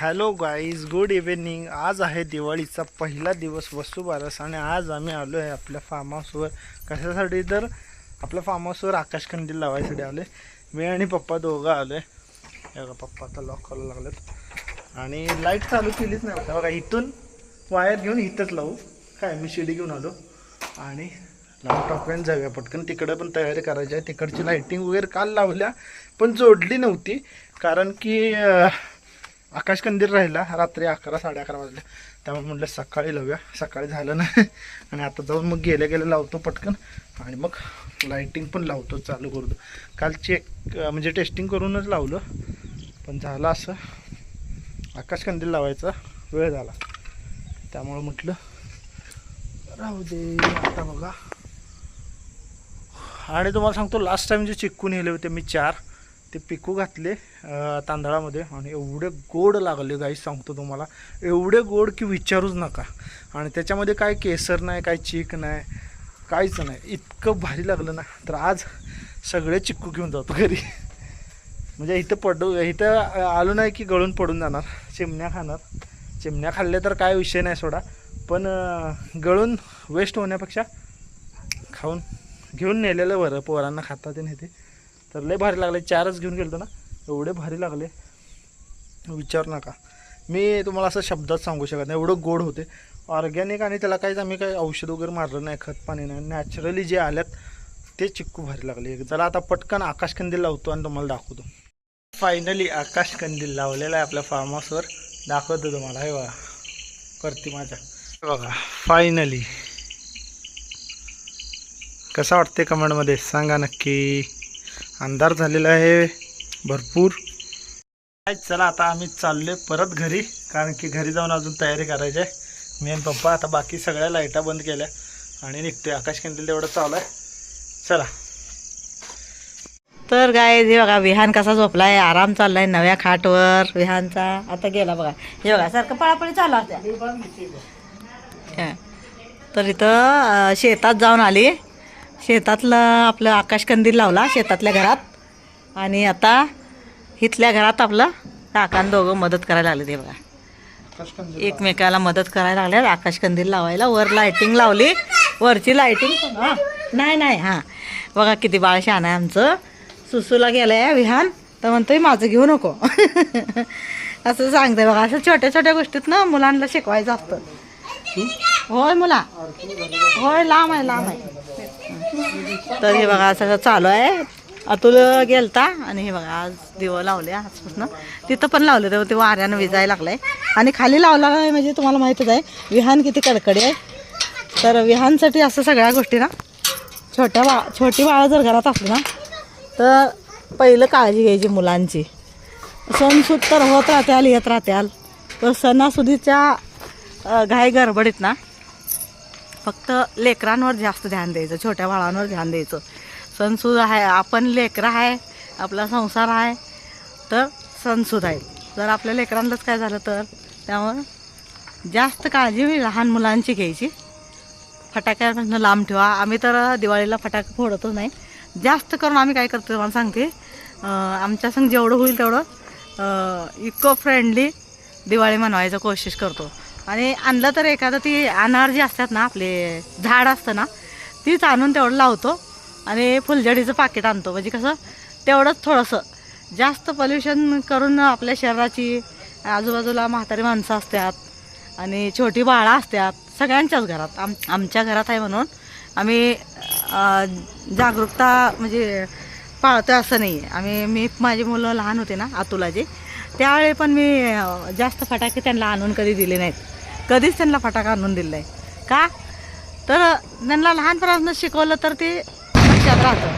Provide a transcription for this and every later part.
Hello guys good evening. आज आहे दिवाळीचा पहिला दिवस वसुबारस आणि आज आम्ही आलो आहे आपल्या फार्म हाऊसवर कशासाठी तर? आपल्या फार्म हाऊसवर आकाशकंदील लावायसाठी आले मी आणि पप्पा दोघं आलो आहे बघा पप्पा आता लॉक करायला लागलेत. आणि लाइट चालू केलीच नाही बघा इथून वायर घेऊन इथंच लावू. काय मी शिडी घेऊन आलो. आणि लावून टाकून जाऊया पटकन. तिकडं पण तयारी करायची आहे. तिकडची लाईटिंग वगैरे काल लावल्या पण जोडली नव्हती. कारण की आकाश कंदीर राहिला रात्री अकरा साडे अकरा वाजले. त्यामुळे म्हटलं सकाळी लावूया. सकाळी झालं नाही आणि आता जाऊन मग गेल्या गेल्या लावतो पटकन. आणि मग लाईटिंग पण लावतो चालू करतो काल चेक म्हणजे टेस्टिंग करूनच लावलं. पण झालं असं. आकाशकंदील लावायचा वेळ झाला. त्यामुळं म्हटलं राहू दे. आता बघा. आणि तुम्हाला सांगतो लास्ट टाईम जे चिकून नेले होते मी चार ते पिकू घातले तांदळामध्ये. आणि एवढे गोड लागले गाईस सांगतो तुम्हाला. एवढे गोड की विचारूच नका. आणि त्याच्यामध्ये काय केसर नाही काय चीक नाही काहीच नाही. इतकं भारी लागलं ना. तर आज सगळे चिक्कू घेऊन जातो घरी. म्हणजे इथं पडू इथं आलो नाही की गळून पडून जाणार. चिमण्या खाणार. चिमण्या खाल्ल्या तर काय विषय नाही सोडा. पण गळून वेस्ट होण्यापेक्षा खाऊन घेऊन नेलेलं बरं. पोरांना खाता ते. तर लय भारी लागले. चारच घेऊन गेलो ना. एवढे भारी लागले. विचार नका. मी तुम्हाला असं शब्दात सांगू शकत नाही. एवढं गोड होते. ऑर्गॅनिक आणि त्याला काहीच आम्ही काही औषध वगैरे मारलं नाही. खत पाणी नाही. नॅचरली जे आल्यात ते चिक्कू भारी लागले. चला आता पटकन आकाशकंदील लावतो आणि तुम्हाला दाखवतो. फायनली आकाशकंदील लावलेला आहे आपल्या फार्म हाऊसवर दाखवतो तुम्हाला. हे बघा. करते माझ्या. बघा. फायनली कसा वाटते कमेंटमध्ये सांगा नक्की. अंधार झालेला आहे भरपूर. काय चला आता आम्ही चाललोय परत घरी कारण की घरी जाऊन अजून तयारी करायची आहे. मी आणि पप्पा आता बाकी सगळ्या लाईटा बंद केल्या आणि निघतोय. आकाश कंदील तेवढं चालू आहे. चला. तर काय हे बघा विहान कसा झोपलाय? आराम चाललाय नव्या खाटवर विहानचा. आता गेला बघा. हे बघा सारखं पळापळी चालू हा. तर इथं शेतात जाऊन आली. शेतातलं आपलं आकाशकंदील लावला शेतातल्या घरात. आणि आता इथल्या घरात आपलं काकान दोघं मदत करायला लागले ते बघा. एकमेकाला मदत करायला लागल्यात आकाशकंदील लावायला. वर लायटिंग लावली. वरची लायटिंग हां. नाही नाही हां. बघा किती बाळ शहाण आहे आमचं. सुसूला गेलाय विहान. तर म्हणतोय माझं घेऊ नको. असं सांगतंय बघा. असं छोट्या छोट्या गोष्टीत ना मुलांना शिकवायचं असतं. होय मुला. होय लांब आहे लांब आहे. तर हे बघा सगळं चालू आहे. अतुल गेलता आणि हे बघा आज दिवं लावले आजपासून. तिथं पण लावले तेव्हा ते वाऱ्यानं विजायला लागलंय. आणि खाली लावला आहे म्हणजे तुम्हाला माहीतच आहे विहान किती कडकडी आहे. तर विहानसाठी असं सगळ्या गोष्टी ना छोट्या बा छोटी बाळं जर घरात असली ना तर पहिलं काळजी घ्यायची मुलांची. सणसूद तर होत राहत्याल येत राहत्याल. तर सणासुदीच्या घाई गडबडीत ना फक्त लेकरांवर जास्त ध्यान द्यायचं छोट्या बाळांवर ध्यान द्यायचं. सणसूद आहे आपण लेकरं आहे आपला संसार आहे तर सणसूद आहे. जर आपल्या लेकरांनाच काय झालं तर त्यामुळं जास्त काळजी लहान मुलांची घ्यायची. फटाक्यापासून लांब ठेवा. आम्ही तर दिवाळीला फटाके फोडतच नाही. जास्त करून आम्ही काय करतो तुम्हाला सांगते. आमच्या संग जेवढं होईल तेवढं इको फ्रेंडली दिवाळी मनवायचं कोशिश करतो. आणि आणलं तर एखादं ती अनार जी असतात ना आपले झाड असतं ना तीच आणून तेवढं लावतो आणि फुलझडीचं पाकिट आणतो. म्हणजे कसं तेवढंच थोडंसं. जास्त पल्युशन करून आपल्या शरीराची आजूबाजूला म्हातारी माणसं असतात आणि छोटी बाळं असतात सगळ्यांच्याच घरात. आम आमच्या घरात आहे म्हणून आम्ही जागरूकता म्हणजे पाळतो असं नाही. आहे आम्ही मी माझी मुलं लहान होते ना अतुलाजी त्यावेळी पण मी जास्त फटाके त्यांना आणून कधी दिले नाहीत. कधीच त्यांना फटाका आणून दिला आहे का? तर त्यांना लहानपणापासून शिकवलं तर ते लक्षात राहतं.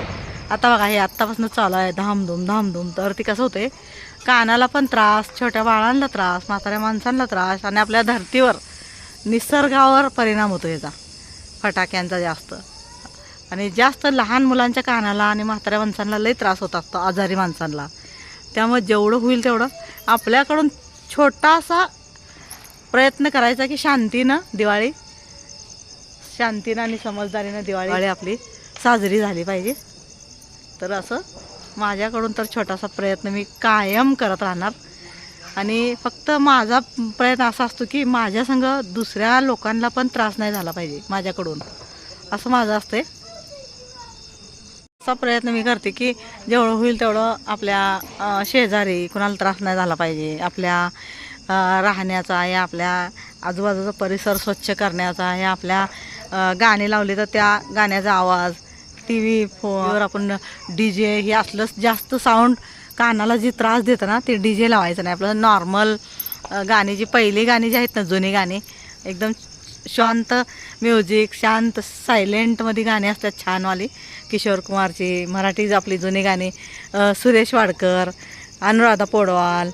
आता बघा हे आत्तापासून चालू आहे धामधूम धामधूम. तर ती कसं होते कानाला पण त्रास छोट्या बाळांना त्रास म्हाताऱ्या माणसांना त्रास आणि आपल्या धर्तीवर निसर्गावर परिणाम होतो याचा. फटाक्यांचा जास्त. आणि जास्त लहान मुलांच्या कानाला आणि म्हाताऱ्या माणसांना लई त्रास होत असतो आजारी माणसांना. त्यामुळे जेवढं होईल तेवढं आपल्याकडून छोटासा प्रयत्न करायचा की शांतीनं दिवाळी शांतीनं आणि समजदारीनं दिवाळी आपली साजरी झाली पाहिजे. तर असं माझ्याकडून तर छोटासा प्रयत्न मी कायम करत राहणार. आणि फक्त माझा प्रयत्न असा असतो की माझ्या संग दुसऱ्या लोकांना पण त्रास नाही झाला पाहिजे माझ्याकडून. असं माझं असते असा प्रयत्न मी करते की जेवढं होईल तेवढं आपल्या शेजारी कुणाला त्रास नाही झाला पाहिजे आपल्या राहण्याचा या आपल्या आजूबाजूचा परिसर स्वच्छ करण्याचा या आपल्या गाणी लावले तर त्या गाण्याचा आवाज टी व्ही फोनवर आपण डी जे हे असलं जास्त साऊंड कानाला जी त्रास देतं ना ते डी जे लावायचं नाही. आपलं नॉर्मल गाणी जी पहिली गाणी जी आहेत ना जुनी गाणी एकदम शांत म्युझिक शांत सायलेंटमध्ये गाणी असतात छानवाली. किशोर कुमारची मराठी आपली जुनी गाणी सुरेश वाडकर अनुराधा पोडवाल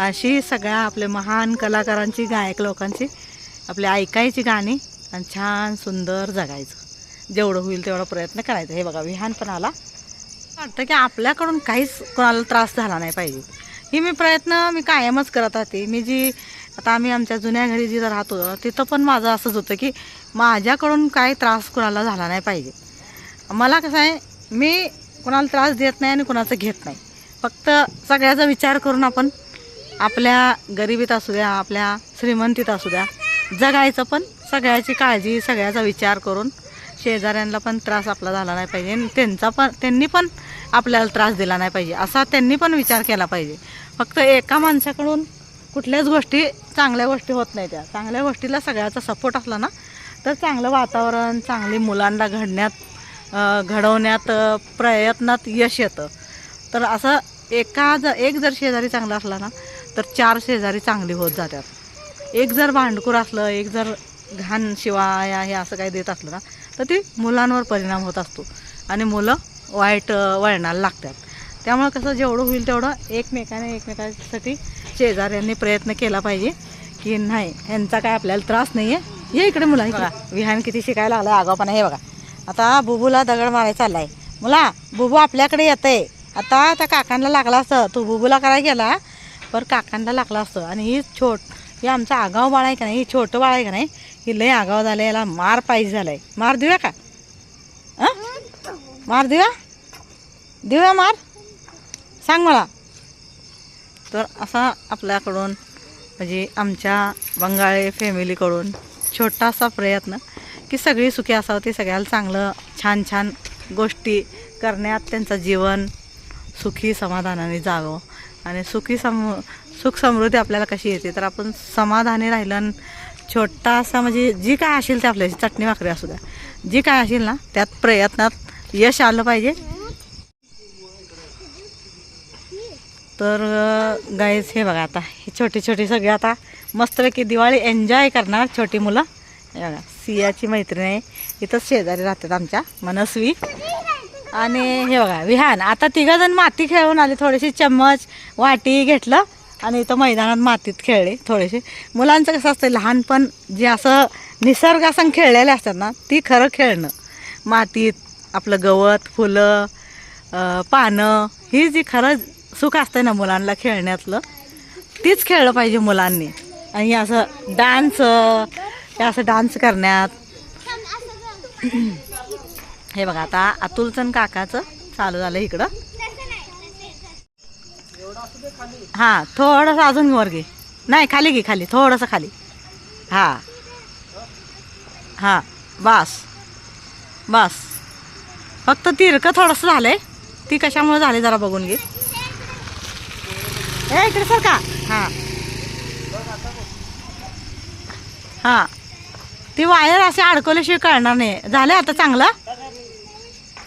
अशी सगळ्या आपल्या महान कलाकारांची गायक लोकांची आपली ऐकायची गाणी आणि छान सुंदर जगायचं. जेवढं होईल तेवढा प्रयत्न करायचा. हे बघा विहान पण आला वाटतं की आपल्याकडून काहीच कोणाला त्रास झाला नाही पाहिजे. ही मी प्रयत्न मी कायमच करत राहते. मी जी आता आम्ही आमच्या जुन्या घरी जिथं राहतो तिथं पण माझं असंच होतं की माझ्याकडून काही त्रास कोणाला झाला नाही पाहिजे. मला कसं आहे मी कोणाला त्रास देत नाही आणि कोणाचं घेत नाही. फक्त सगळ्याचा विचार करून आपण आपल्या गरिबीत असू द्या आपल्या श्रीमंतीत असू द्या जगायचं पण सगळ्याची काळजी सगळ्याचा विचार करून शेजाऱ्यांना पण त्रास आपला झाला नाही पाहिजे. त्यांचा पण त्यांनी पण आपल्याला त्रास दिला नाही पाहिजे. असा त्यांनी पण विचार केला पाहिजे. फक्त एका माणसाकडून कुठल्याच गोष्टी चांगल्या गोष्टी होत नाही त्या. चांगल्या गोष्टीला सगळ्याचा सपोर्ट असला ना तर चांगलं वातावरण चांगली मुलांना घडण्यात घडवण्यात प्रयत्नात यश येतं. तर असं एका ज एक जर शेजारी चांगला असला ना तर चार शेजारी चांगली होत जातात. एक जर भांडखोर असलं एक जर घाण शिवाया हे असं काही देत असलं ना तर ते मुलांवर परिणाम होत असतो. आणि मुलं वाईट वळणाला लागतात. त्यामुळं कसं जेवढं होईल तेवढं एकमेकाने एकमेकांसाठी शेजाऱ्यांनी प्रयत्न केला पाहिजे की नाही ह्यांचा काय आपल्याला त्रास नाही आहे हे इकडे. मुलांनी बघा विहान किती शिकायला लागलं आगावपणा हे बघा. आता बुबूला दगड मारायला आहे मुला बुबू आपल्याकडे येतंय. आता त्या काकांना लागला असतं तू बुबूला करायला गेला पर काकांना लागला असतं. आणि ही छोट हे आमचा आगाव बाळ आहे का नाही? ही छोटं बाळ आहे का नाही? ही लय आगाव झालं याला मार पाहिजे झालाय. मार देऊया का? हां मार देऊया? देऊया मार? सांग मला. तर असा आपल्याकडून म्हणजे आमच्या बंगाळे फॅमिलीकडून छोटासा प्रयत्न की सगळी सुखी असावं. ते सगळ्याला चांगलं छान छान गोष्टी करण्यात त्यांचं जीवन सुखी समाधानाने जावं. आणि सुखी सम सुख समृद्धी आपल्याला कशी येते? तर आपण समाधानी राहिलं आणि छोटासा म्हणजे जी काय असेल ते आपल्याची चटणी भाकरी असू द्या जी काय असेल ना त्यात प्रयत्नात यश आलं पाहिजे. तर गाईज हे बघा आता हे छोटी छोटी सगळी आता मस्तपैकी दिवाळी एन्जॉय करणार छोटी मुलं. हे बघा सियाची मैत्रीण आहे इथंच शेजारी राहतात आमच्या मनस्वी. आणि हे बघा विहान. आता तिघंजण माती खेळून आले थोडीशी चम्मच वाटी घेतलं आणि इथं मैदानात मातीत खेळले थोडेसे मुलांचं कसं असतं लहानपण जे असं निसर्गासंग खेळलेले असतात ना ती खरं खेळणं. मातीत आपलं गवत फुलं पानं ही जी खरं सुख असतं ना मुलांना खेळण्यातलं तीच खेळलं पाहिजे मुलांनी. आणि असं डान्स हे असं डान्स करण्यात. हे बघा आता अतुलचंद काकाचं चालू झालं इकडं. हां थोडंसं अजून वर घे. नाही खाली घे खाली थोडंसं खाली. हां. हां बस. बस. फक्त तिरकं थोडंसं झालंय. ती कशामुळे झाले जरा बघून घे. ए इकडे सर का? हां. हां. ती वायर असे अडकवल्याशिवाय कळणार नाही. झालं आता चांगलं?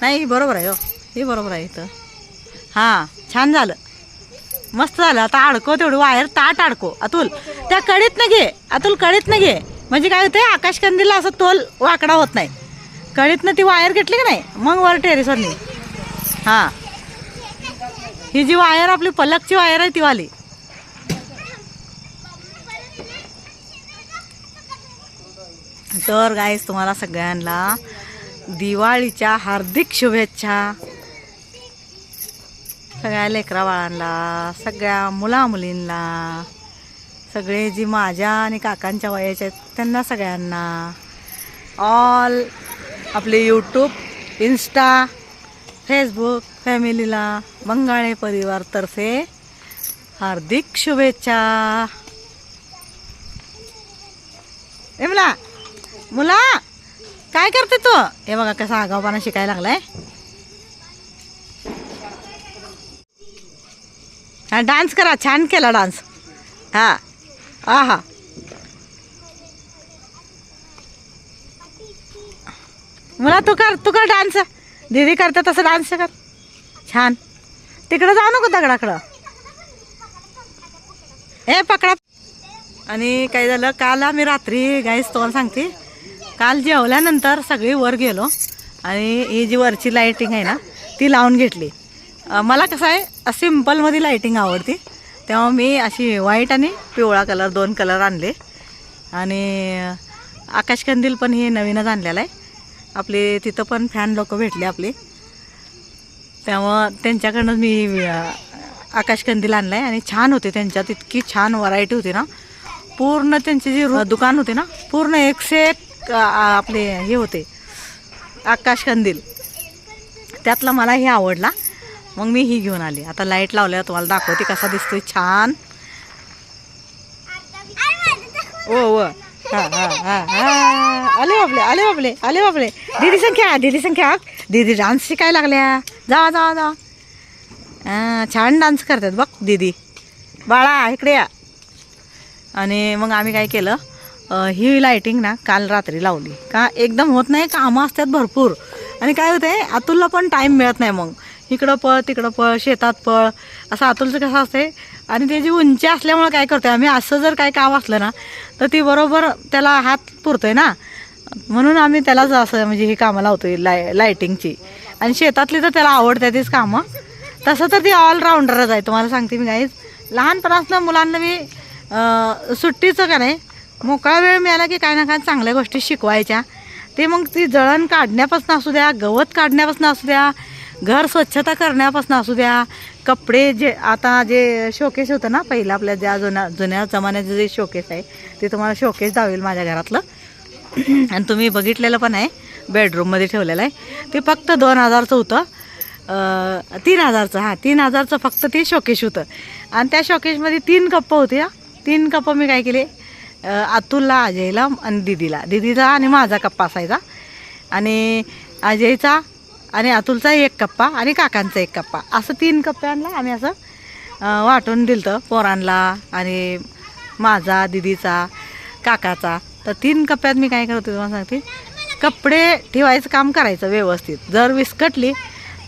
नाही बरोबर आहे हो. हे बरोबर आहे इथं. हां छान झालं. मस्त झालं. आता अडको तेवढी. वायर ताट अडको अतुल त्या कडीत ना घे. अतुल कडीत ना घे. म्हणजे काय होते आकाशकंदीला असं तोल वाकडा होत नाही. कडीतनं ती वायर घेतली की नाही? मग वर टेरेसवरनी हां. ही जी वायर आपली पलकची वायर आहे ती वाली. तर गाईस तुम्हाला सगळ्यांना दिवाळीच्या हार्दिक शुभेच्छा. सगळ्या लेकरा बाळांना सगळ्या मुला मुलींना सगळे जी माझ्या आणि काकांच्या वयाचे आहेत त्यांना सगळ्यांना. ऑल आपले यूट्यूब इन्स्टा फेसबुक फॅमिलीला बंगाळे परिवारतर्फे हार्दिक शुभेच्छा. ए मुला! मुला! काय करते तू? हे बघा कसा आगावपणा शिकायला लागलाय. हा डान्स करा छान केला डान्स हा हा हा. मला तू कर तू कर डान्स दीदी करते तसं डान्स कर. छान. तिकडं जाऊ नको दगडाकडं. ए पकडा. आणि काय झालं? काल आम्ही रात्री गाईस तुम्हाला सांगते. काल जेवल्यानंतर सगळी वर गेलो आणि ही जी वरची लाईटिंग आहे ना ती लावून घेतली. मला कसं आहे सिम्पलमध्ये लाईटिंग आवडते. तेव्हा मी अशी व्हाईट आणि पिवळा कलर दोन कलर आणले. आणि आकाशकंदील पण हे नवीनच आणलेलं आहे. आपले तिथं पण फॅन लोक भेटले आपले. त्यामुळं त्यांच्याकडनं मी आकाशकंदील आणला आहे आणि छान होते त्यांच्यात. इतकी छान व्हरायटी होती ना. पूर्ण त्यांचे जे दुकान होते ना पूर्ण एकशे एक आपले हे होते आकाश कंदील. त्यातला मला हे आवडला. मग मी ही घेऊन आली. आता लाइट लावल्यावर तुम्हाला दाखवते कसा दिसतोय. छान. ओ व हां हां हां हा. आले बापले आले बापले आले बापले दीदी संख्या दीदी संख्या. दीदी डान्स शिकायला लागल्या. जा जा जा. छान डान्स करतात बघ दीदी. बाळा इकडे या. आणि मग आम्ही काय केलं? ही लाईटिंग ना काल रात्री लावली. का एकदम होत नाही कामं असतात भरपूर. आणि काय होतंय अतुलला पण टाईम मिळत नाही मग. इकडं पळ तिकडं पळ शेतात पळ. असं अतुलचं कसं असते आणि त्याची उंची असल्यामुळं काय करतोय आम्ही असं जर काय काम असलं ना तर ती बरोबर त्याला हात पुरतोय ना. म्हणून आम्ही त्यालाच असं म्हणजे ही कामं लावतोय लाय लायटिंगची आणि शेतातली तर त्याला आवडते तीच कामं. तसं तर ती ऑलराऊंडरच आहे तुम्हाला सांगते मी काहीच लहानपणासनं मुलांना मी सुट्टीचं का नाही मोकळा वेळ मिळाला की काय ना काय चांगल्या गोष्टी शिकवायच्या. ते मग ती जळण काढण्यापासून असू द्या गवत काढण्यापासून असू द्या घर स्वच्छता करण्यापासून असू द्या कपडे जे आता जे शोकेस होतं ना पहिलं आपल्या ज्या जुन्या जुन्या जमान्याचं जे शोकेस आहे ते तुम्हाला शोकेस दावेल माझ्या घरातलं. आणि तुम्ही बघितलेलं पण आहे बेडरूममध्ये ठेवलेलं आहे. ते फक्त दोन हजारचं होतं. तीन हजारचं हां तीन हजारचं फक्त ते शोकेश होतं. आणि त्या शोकेशमध्ये तीन कप्प होते हा. तीन कप्प मी काय केले? अतुलला अजयला आणि दिदीला. दिदीचा आणि माझा कप्पा असायचा. आणि अजयचा आणि अतुलचा एक कप्पा आणि काकांचा एक कप्पा. असं तीन कप्प्यांना आम्ही असं वाटून दिलं होतं पोरांना आणि माझा दिदीचा काकाचा. तर तीन कप्प्यात मी काय करते तुम्हाला सांगते? कपडे ठेवायचं काम करायचं व्यवस्थित. जर विस्कटली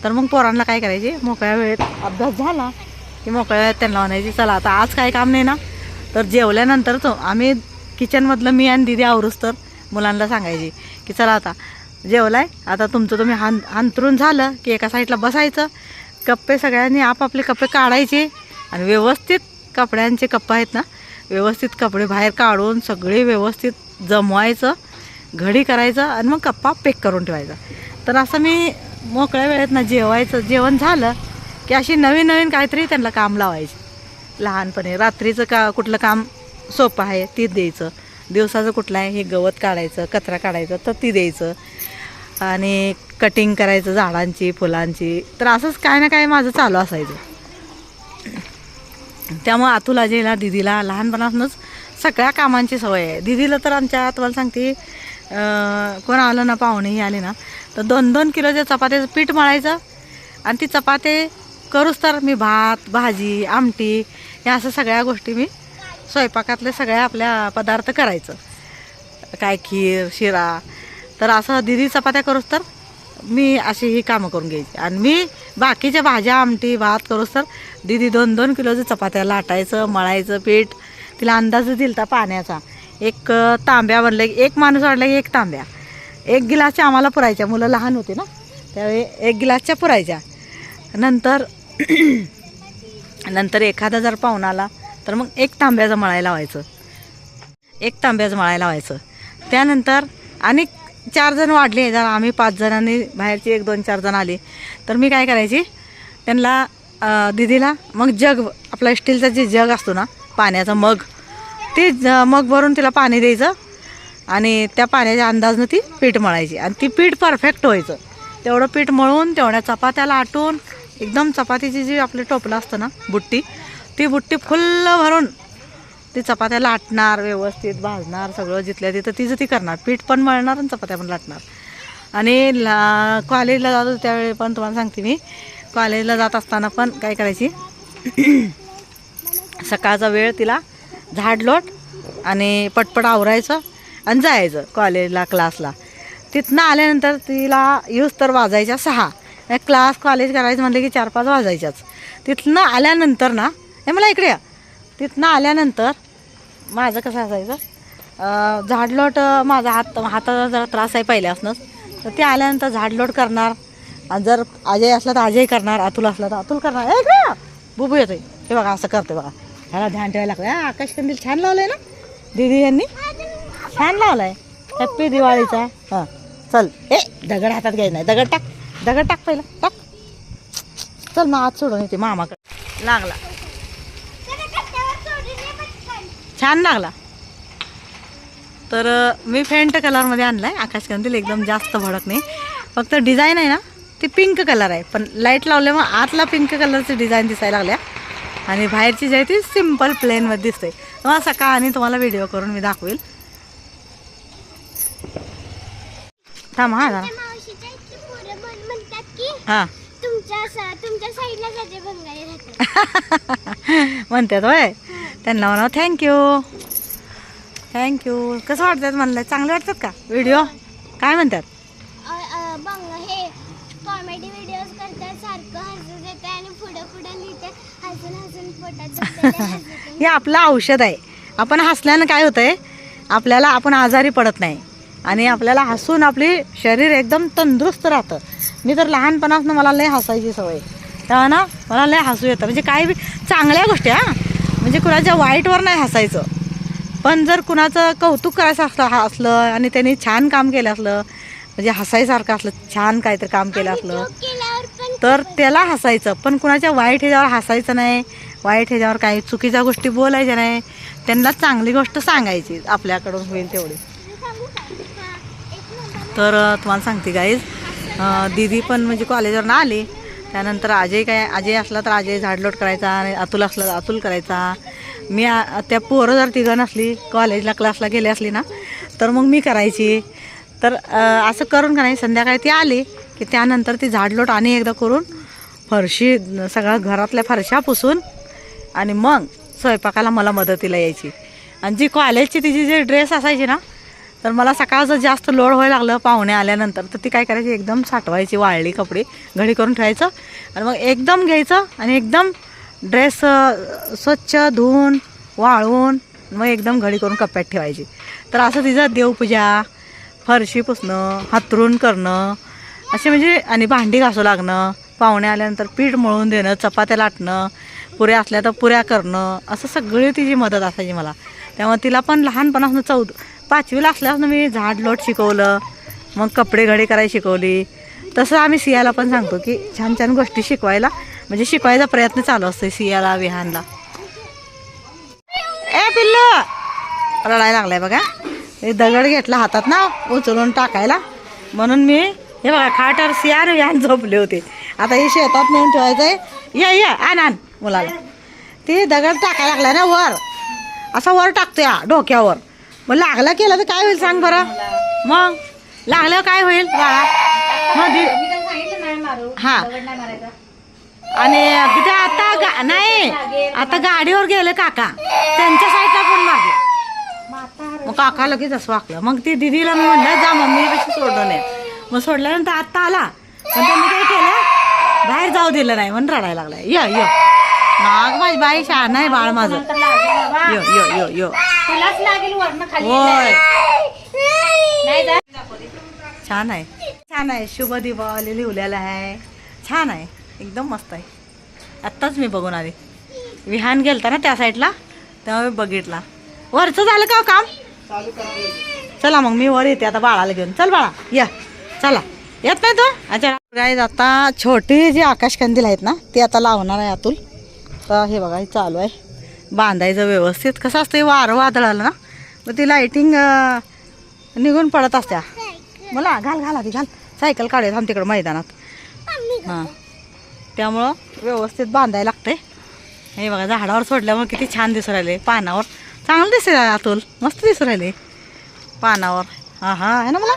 तर मग पोरांना काय करायचे? मोकळ्या वेळेत अभ्यास झाला की मोकळ्या वेळेत त्यांना म्हणायची चला आता आज काय काम नाही ना? तर जेवल्यानंतर तो आम्ही किचनमधलं मी आणि दिदी आवरूस तर मुलांना सांगायची की चला आता जेवलाय आता तुमचं तुम्ही हां अंतरून झालं की एका साईडला बसायचं. कप्पे सगळ्यांनी आपापले कप्पे काढायचे आणि व्यवस्थित कपड्यांचे कप्पे आहेत ना व्यवस्थित कपडे बाहेर काढून सगळे व्यवस्थित जमवायचं घडी करायचं आणि मग कप्पा पेक करून ठेवायचा. तर असं मी मोकळ्या वेळेत ना जेवायचं जेवण झालं की अशी नवीन नवीन काहीतरी त्यांना काम लावायचे. लहानपणी. रात्रीचं का कुठलं काम सोपं आहे ती द्यायचं. दिवसाचं कुठलं आहे हे गवत काढायचं कचरा काढायचं तर ती द्यायचं. आणि कटिंग करायचं झाडांची फुलांची. तर असंच काय ना काय माझं चालू असायचं. त्यामुळं अतुल अजयला दिदीला लहानपणापासूनच सगळ्या कामांची सवय आहे. दिदीला तर आमच्या तुम्हाला सांगते कोण आलं ना पाहुणेही आले ना तर दोन दोन किलोच्या चपात्याचं पीठ मळायचं आणि ती चपाते करूच तर मी भात भाजी आमटी या असं सगळ्या गोष्टी मी स्वयंपाकातले सगळ्या आपल्या पदार्थ करायचं. काय खीर शिरा. तर असं दिदी चपात्या करूच तर मी अशी ही कामं करून घ्यायची. आणि मी बाकीच्या भाज्या आमटी भात करूच तर दिदी दोन दोन किलोचं चपात्या लाटायचं मळायचं पीठ. तिला अंदाज दिलता पाण्याचा. एक तांब्या बनले की एक माणूस वाढला की एक तांब्या. एक गिलासच्या आम्हाला पुरायच्या. मुलं लहान होते ना. त्यावेळी एक गिलासच्या पुरायच्या. नंतर नंतर एखादा जर पाहुणा आला तर मग एक तांब्याचं मळायला लावायचं. एक तांब्याचं मळायला लावायचं. त्यानंतर आणि चार जण वाढले. जर आम्ही पाच जणांनी बाहेरचे एक दोन चार जण आले तर मी काय करायची? त्यांना दिदीला मग जग आपला स्टीलचा जे जग असतो ना पाण्याचा मग ते ज- मग भरून तिला पाणी द्यायचं आणि त्या पाण्याच्या अंदाजनं ती पीठ मळायची. आणि ती पीठ परफेक्ट व्हायचं. तेवढं पीठ मळून तेवढ्या चपात्याला आटून एकदम चपातीची जी आपलं टोपलं असतं ना बुट्टी ती बुट्टी फुल्ल भरून ती चपात्या लाटणार व्यवस्थित भाजणार सगळं जिथल्या तिथं तिचं ती करणार. पीठ पण मळणार आणि चपात्या पण लाटणार. आणि ला कॉलेजला जात त्यावेळी पण तुम्हाला सांगते मी. कॉलेजला जात असताना पण काय करायची? सकाळचा वेळ तिला झाडलोट आणि पटपट आवरायचं आणि जायचं कॉलेजला क्लासला तिथनं आल्यानंतर तिला यूज तर वाजायच्या सहा. क्लास कॉलेज करायचं म्हणलं की चार पाच वाजायच्याच. तिथनं आल्यानंतर ना हे मला इकडे या. तिथनं आल्यानंतर माझं कसं असायचं? झाडलोट माझा हात हाताचा जरा त्रास आहे पहिल्यापासूनच. तर ते आल्यानंतर झाडलोट करणार. आणि जर अजय असला तर अजय करणार अतुल असला तर अतुल करणार. ए इकडे बुबू येतोय. हे बघा असं करते बघा. ह्याला ध्यान ठेवायला लागतं आकाश कंदील छान लावलंय ना? दीदी यांनी? छान लावलाय. हॅप्पी दिवाळीचा. हां चल. ए दगड हातात घ्यायचं नाही. दगड टाक. दगड टाक पहिला टाक. चल मग आज सोडून येते मामाकडे. लागला. छान लागला. तर मी फेंट कलरमध्ये आणला आहे आकाशकंदील एकदम जास्त भडक नाही. फक्त डिझाईन आहे ना ती पिंक कलर आहे. पण लाइट लावल्यामुळे आतला पिंक कलरची डिझाईन दिसायला लागल्या. आणि बाहेरची जी आहे ती सिंपल प्लेनमध्ये दिसते. तुम्हाला सकाळ आणि तुम्हाला व्हिडिओ करून मी दाखवेल. थांब हा जरा मावशीच्या इथली पोरं म्हण- म्हणतात की हां. तुमच्या स- तुमच्या साईडला सगळे बंगाली राहतात म्हणतात होय. त्यांना म्हणा थँक्यू थँक्यू कसं वाटतात म्हणलं चांगले वाटतात का? व्हिडिओ? काय म्हणतात? अ- अ, बंग हे कॉमेडी व्हिडिओज करतात सारखं हसू देते आणि पुढं पुढं लिहिते. हसून हसून पोटात दुखतं, लय हसते. हे आपलं औषध आहे. आपण हसल्यानं काय होतंय? आपल्याला आपण आजारी पडत नाही. आणि आपल्याला हसून आपली शरीर एकदम तंदुरुस्त राहतं. मी तर लहानपणापासून मला लय हसायची सवय. तेव्हा ना मला लय हसू येतं. म्हणजे काही बी चांगल्या गोष्टी हा. म्हणजे कुणाच्या वाईटवर नाही हसायचं. पण जर कुणाचं कौतुक करायचं असलं हा असलं आणि त्यांनी छान काम केलं असलं म्हणजे हसायसारखं असलं छान काहीतरी काम केलं असलं तर त्याला हसायचं. पण कुणाच्या वाईट ह्याच्यावर हसायचं नाही. वाईट ह्याच्यावर काही चुकीच्या गोष्टी बोलायच्या नाही. त्यांना चांगली गोष्ट सांगायची आपल्याकडून होईल तेवढी. तर तुम्हाला सांगते गाईज दीदी पण म्हणजे कॉलेजवरनं आली. त्यानंतर अजय काय अजय असला तर अजय झाडलोट करायचा आणि अतुल असला तर अतुल करायचा. मी त्या पोरं जर तिघं नसली कॉलेजला क्लासला गेली असली ना तर मग मी करायची. तर असं करून का नाही संध्याकाळी ती आली की त्यानंतर ती झाडलोट आणि एकदा करून फरशी सगळ्या घरातल्या फरशा पुसून आणि मग स्वयंपाकाला मला मदतीला यायची. आणि जी कॉलेजची तिची जी ड्रेस असायची ना तर मला सकाळचं जास्त लोड व्हायला लागलं पाहुणे आल्यानंतर. तर ती काय करायची एकदम साठवायची वाळली कपडे घडी करून ठेवायचं. आणि मग एकदम घ्यायचं आणि एकदम ड्रेस स्वच्छ धुवून वाळवून मग एकदम घडी करून कप्प्यात ठेवायची. तर असं तिचं देवपूजा फरशी पुसणं हातरून करणं असे म्हणजे आणि भांडी घासू लागणं पाहुणे आल्यानंतर पीठ मळून देणं चपात्या लाटणं पुऱ्या असल्या तर पुऱ्या करणं असं सगळी तिची मदत असायची मला. त्यामुळे तिला पण लहानपणापासून चौद पाचवीला असल्यापासून मी झाड लोट शिकवलं मग कपडे घडे करायला शिकवली. तसं आम्ही सियाला पण सांगतो की छान छान गोष्टी शिकवायला म्हणजे शिकवायचा प्रयत्न चालू असतो सियाला विहानला. ए पिल्लू! रडायला लागलाय बघा. हे दगड घेतला हातात ना उचलून टाकायला. म्हणून मी हे बघा खाटावर सियान विहान झोपले होते. आता हे शेतात नेऊन ठेवायचं आहे या या आण आण मुलाला. ते दगड टाकायला लागलाय ना वर. असा वर टाकतो या डोक्यावर. मग लागला केला तर काय होईल सांग बरं? मग? लागल्यावर काय होईल? बाळा मग दि- हा. आणि तिथे आता गा नाही आता गाडीवर गेले काका. त्यांच्या साईडला पण मारले? मग काका लगेच असं वाकलं. मग ती दिदीला मी म्हणलं जा मम्मी कशी सोडलं नाही मग सोडल्यानंतर आत्ता आला. पण त्यांनी काय केलं? बाहेर जाऊ दिलं नाही म्हणून रडायला लागलाय य य. नाग माझी बाई शहाणा आहे बाळ माझं. यो यो यो यो. होय. छान आहे. छान आहे. शुभ दीपावली लिहिलेलं आहे. छान आहे. एकदम मस्त आहे. आत्ताच मी बघून आले. विहान गेलता ना त्या साईडला तेव्हा मी बघितला. वरचं झालं का हो काम? चला मग मी वर येते. आता बाळाला घेऊन. चल बाळा या. चला. येत नाही तो? अच्छा काय आता छोटी जी आकाश कंदील आहेत ना ते आता लावणार आहे अतुल. आता हे बघा हे चालू आहे. बांधायचं व्यवस्थित. कसं असतं वारं वादळ आलं ना मग ती लाईटिंग निघून पडत असत्या. मला घाल घाल आधी घाल. सायकल काढूया थांब तिकडं मैदानात. हां. त्यामुळं व्यवस्थित बांधायला लागतंय. हे बघा झाडावर सोडल्यामुळे किती छान दिसू राहिले. पानावर. चांगलं दिसते अतुल? मस्त दिसू राहिले. पानावर. हा हा आहे ना मला?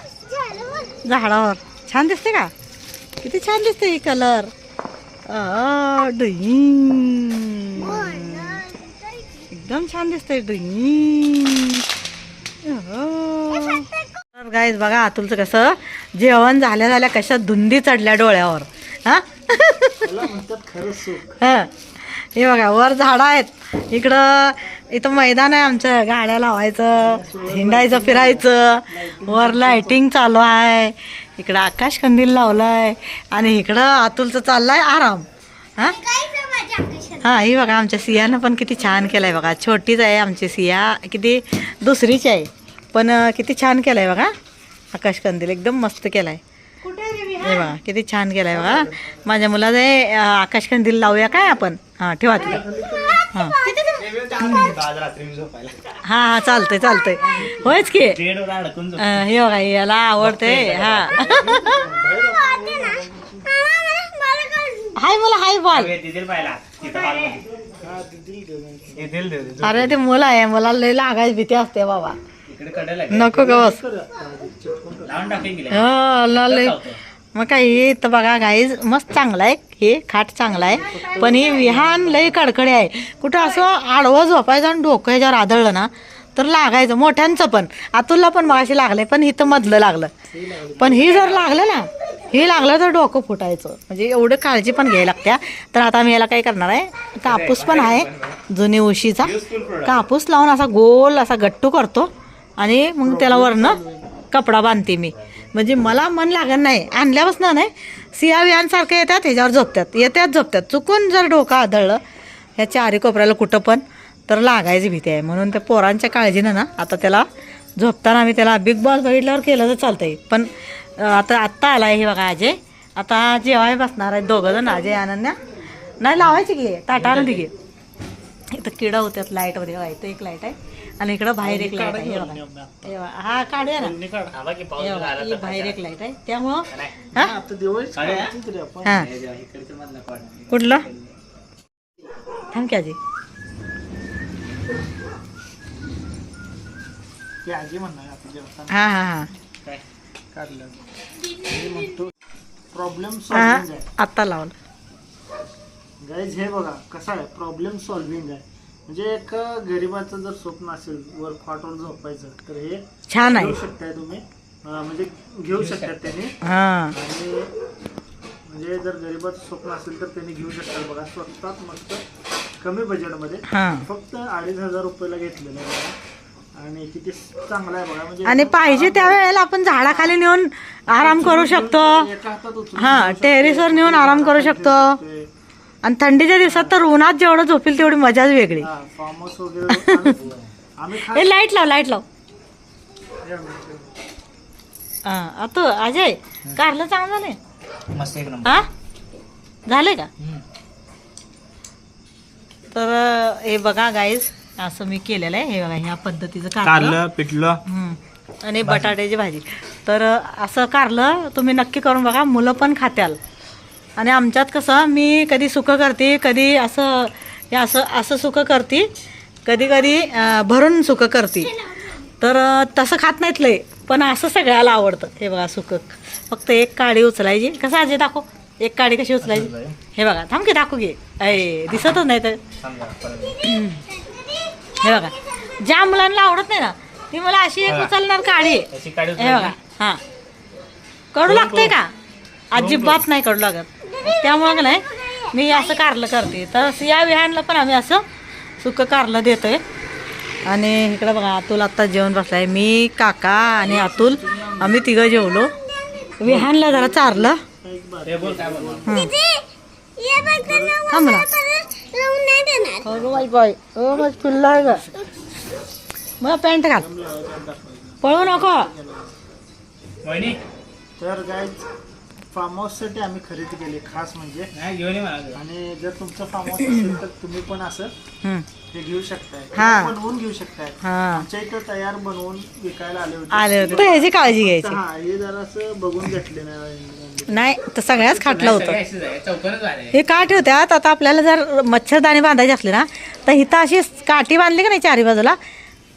झाडावर. छान दिसते का? किती छान दिसते ही कलर एकदम छान दिसते तर गाईज बघा अतुलचं कसं जेवण झाल्या झाल्या कशा धुंदी चढल्या डोळ्यावर हा? बघा वर झाडं आहेत. इकडं इथं मैदान आहे आमचं. गाड्या लावायचं हिंडायचं फिरायचं. वर लाइटिंग चालू आहे. इकडं आकाश कंदील लावलाय आणि इकडं अतुलचं चाललाय आराम. हा? हा ही बघा आमच्या सियानं पण किती छान केलंय बघा. छोटीच आहे आमची सिया. किती दुसरीची आहे पण किती छान केलंय बघा. आकाश कंदील एकदम मस्त केलाय. हे बघा किती छान केलाय बघा. माझ्या मुलाचं आकाश कंदील लावूया काय आपण? हा ठेवा तिथे. हा. हा हा चालतंय चालतंय. होयच की. हे बघा याला आवडतंय हा. हाय मला हाय बॉल. अरे ते मुलं आहे मला लय लागायची भीती असते बाबा. नको ग बस. हो, ला लय मग काही तर बघा गाईज मस्त चांगला आहे. हे खाट चांगला आहे. पण हे विहान लय कडकडे आहे. कुठं असं आडवं झोपायचं आणि डोकं ह्याच्यावर आदळलं ना तर लागायचं. मोठ्यांचं पण. अतुलला पण मगाशी लागलंय पण इथं मधलं लागलं. पण ही जर लागलं ना हे लागलं तर डोकं फुटायचं. म्हणजे एवढं काळजी पण घ्यायला लागत्या. तर आता मी याला काय करणार आहे कापूस पण आहे जुनी उशीचा. कापूस लावून असा गोल असा गट्टू करतो. आणि मग त्याला वरनं कपडा बांधते मी. म्हणजे मला मन लागत नाही. आणल्यापासून नाही सिया विहानसारखे येतात ह्याच्यावर झोपतात. येतात झोपतात. चुकून जर डोकं आदळलं ह्या चारी कोपऱ्याला कुठं पण तर लागायची भीती आहे. म्हणून त्या पोरांच्या काळजीनं ना आता त्याला झोपताना आम्ही त्याला बिग बॉस बघितल्यावर केलं तर चालतंय. पण अं, आता आत्ता आला आहे हे बघा अजय आता जेवाय बसणार आहेत दोघं जण अजय अनन्या. नाही लावायची की ताटानं घे इथं किडं होत्यात लाईटमध्ये बघा इथं एक लाइट आहे. आणि इकडं बाहेर एक लाइट आहे हे बघा. हे बघा. हा काढूया ना. हे बघा, ही बाहेर एक लाइट आहे. त्यामुळं हा? हा कुठलं? थांब की आजी. ते आजी म्हणणार आता जेवताना. हा हा हा. काढलं. मी म्हणतो प्रॉब्लेम हा सॉल्विंग आहे. आत्ता लावलं. गाईज हे बघा कसं आहे? प्रॉब्लेम सॉल्विंग आहे. म्हणजे एक गरिबाचं जर स्वप्न असेल वर खाटवर झोपायचं तर हे छान आहे. घेऊ शकताय तुम्ही. अं, म्हणजे घेऊ शकतात त्यांनी. हा. आणि म्हणजे जर गरिबाचं स्वप्न असेल तर त्यांनी घेऊ शकतात बघा स्वस्तात मस्त कमी बजेटमध्ये हा. फक्त अडीच हजार रुपयाला घेतलेलं आहे बघा. आणि किती चांगला आहे बघा म्हणजे आणि पाहिजे त्यावेळेला आपण झाडाखाली नेऊन आराम करू शकतो. एका हातात उचलून हा. टेरेसवर नेऊन आराम करू शकतो. ते, आणि थंडीच्या दिवसात तर उन्हात जेवढं झोपेल तेवढी मजाच वेगळी. हा फार्म हाऊस वगैरे आम्ही- आम्ही खास हे लाइट लाव लाइट लाव. हा आता अजय कारलं चांगलं झालंय? मस्त एक नंबर हा? झालंय का? तर हे बघा गाईस असं मी केलेलं आहे. हे बघा ह्या पद्धतीचं कारलं. कारलं पिठलं. हम्म. आणि बटाट्याची भाजी. तर असं कारलं तुम्ही नक्की करून बघा. मुलं पण खात्याल. आणि आमच्यात कसं मी कधी सुकं करते कधी असं हे असं असं सुकं करते कधी कधी भरून सुकं करते. तर तसं खात नाहीत लय पण असं सगळ्याला आवडतं. हे बघा सुकं फक्त एक काडी उचलायची. कसं आजी दाखव एक काडी कशी उचलायची? हे बघा थांब की दाखव घे अय दिसतच नाही तर. हे बघा ज्या मुलांना आवडत नाही ना ती मला अशी एक उचलणार काढी हे बघा हा. कडू लागतंय का? अजिबात नाही कडू लागत. त्यामुळे का नाही मी असं कारलं करते. तर या विहानला पण आम्ही असं सुकं कारलं देतोय. आणि इकडं बघा अतुल आत्ता जेवण बसलाय. मी काका आणि अतुल आम्ही तिघं जेवलो. विहानला जरा चारलं. ते बोल काय बोल हं. बाई माझ पिल्लं आहे ग मला पॅन्ट घाल. पळू नको. तर गाईज फार्म हाऊससाठी आम्ही खरेदी केली. खास म्हणजे. नाही घेऊन ये मला आणि जर तुमचं फार्म हाऊस असेल तर तुम्ही पण असं हम्म. हे घेऊ शकताय. हा. बनवून घेऊ शकताय. हा. आमच्या इथं तयार बनवून विकायला आले होते. आले होते. तर ह्याची काळजी घ्यायची. हा हे जरा असं बघून घेतले नाही नाही तर सगळ्याच खाटलं होतं. चौकनच हे का ठेवत्यात आता आपल्याला जर मच्छरदाणी बांधायची असली ना तर इथं अशी काठी बांधली का नाही चारी बाजूला?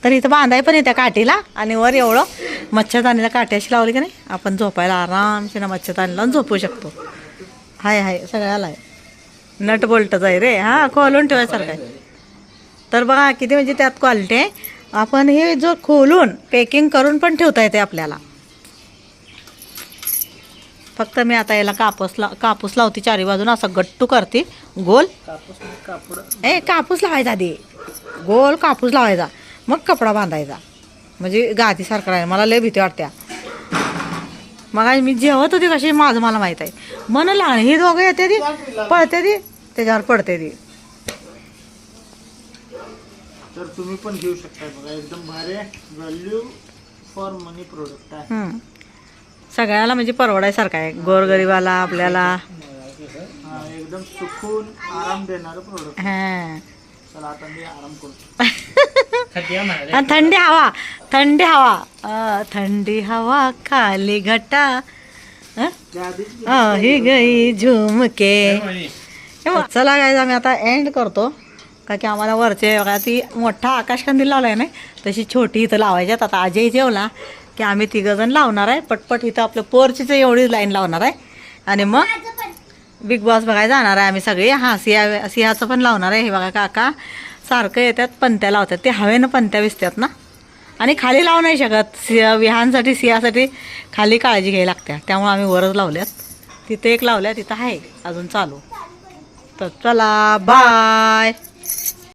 तर इथं बांधाय पण येत्या काठीला आणि वर एवढं मच्छरदाणीला काठी अशी लावली का नाही? आपण झोपायला आरामशी ना मच्छरदाणी लावून झोपू शकतो. हाय हाय सगळ्याला आहे नट बोल्टच आहे रे. हां खोलून ठेवायसारखं आहे. तर बघा किती म्हणजे त्यात क्वालिटी आहे. आपण हे जो खोलून पॅकिंग करून पण ठेवता येते आपल्याला. फक्त मी आता याला कापूस ला कापूस लावते चारी बाजून असं गट्टू करते. गोल. कापूस कापड. ए कापूस लावायचा आधी. गोल कापूस लावायचा. मग कपडा बांधायचा. म्हणजे गादीसारखं राहील. मला लय भीती वाटत्या. मग मी जेवत होती कशी माझं मला माहीत आहे. मन लहान ही दोघं येते ती पळते ती त्याच्यावर पडते ती. तर तुम्ही पण घेऊ शकता बघा एकदम भारी व्हॅल्यू फॉर मनी प्रोडक्ट आहे. सगळ्याला म्हणजे परवडायसारखं आहे. गोरगरीबाला आपल्याला. हा, एकदम सुकून आराम देणारं प्रोडक्ट हां. चला आता मी आराम करतो. थंडी हवा थंडी हवा. अ, थंडी हवा खाली घटा. अ? त्या आधीच अ, ही गई झुमके. म्हणे. चला काय आम्ही आता एंड करतो. का की आम्हाला वरचे बघा ती मोठा आकाशकंदील लावलाय ना तशी छोटी इथं लावायच्यात आता अजय जेवला की आम्ही तिघंजण लावणार आहे. पटपट इथं आपलं पोरचीच एवढीच लाईन लावणार आहे. आणि मग बिग बॉस बघायला जाणार आहे आम्ही सगळे. हां सिया सिंहाचं पण लावणार आहे. हे बघा काका. सारखं येतात पंत्या लावतात. ते हवेनं पंत्या विसतात ना. आणि खाली लावू नाही शकत. सि विहानसाठी सियासाठी खाली काळजी घ्यायला लागत्या. त्यामुळे आम्ही वरच लावल्यात. तिथे एक लावल्या तिथं आहे. अजून चालू. तर चला बाय